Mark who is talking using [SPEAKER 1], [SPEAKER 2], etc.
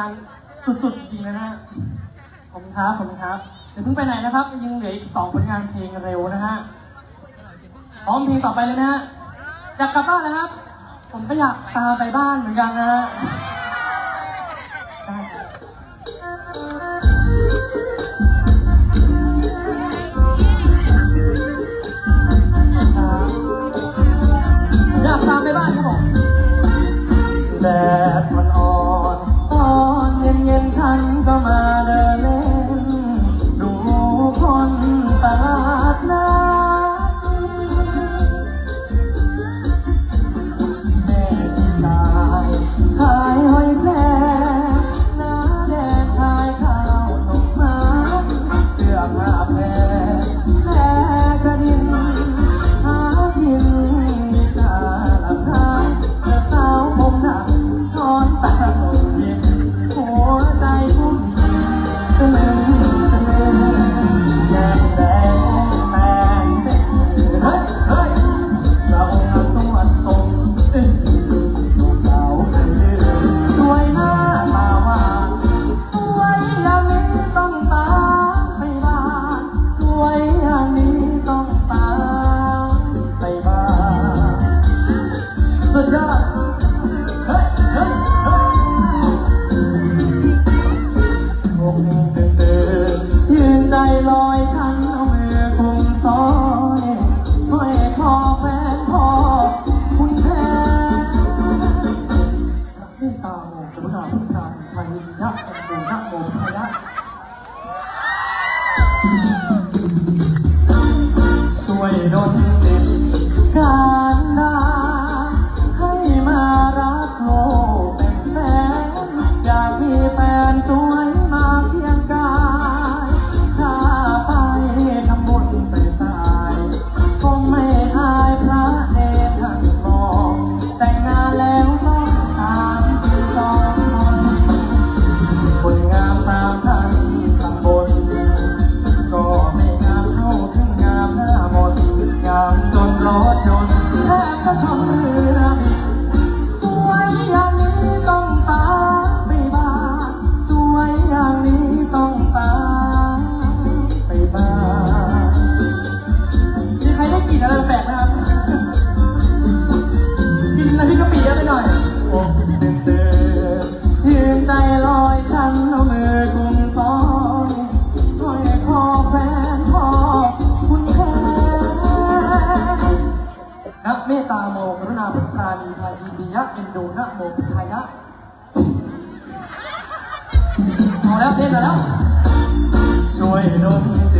[SPEAKER 1] านสุดๆจริงๆนะฮะผมครับผมครับเดี๋ยวเพิ่งไปไหนนะครับยังเหลืออีกสองผลงานเพลงเร็วนะฮะพร้อมเพลงต่อไปเลยนะฮะอยากกลับบ้านแล้ครับ ผมก็อยากตามไปบ้านเหมือนกันนะฮะาโมสุนาพุทธาพาหิะโมนะโมพยะสวยดน ดีนะอินโดนะโมพไทธยนะพอแล้วเต้นแล้ว ช่วยดล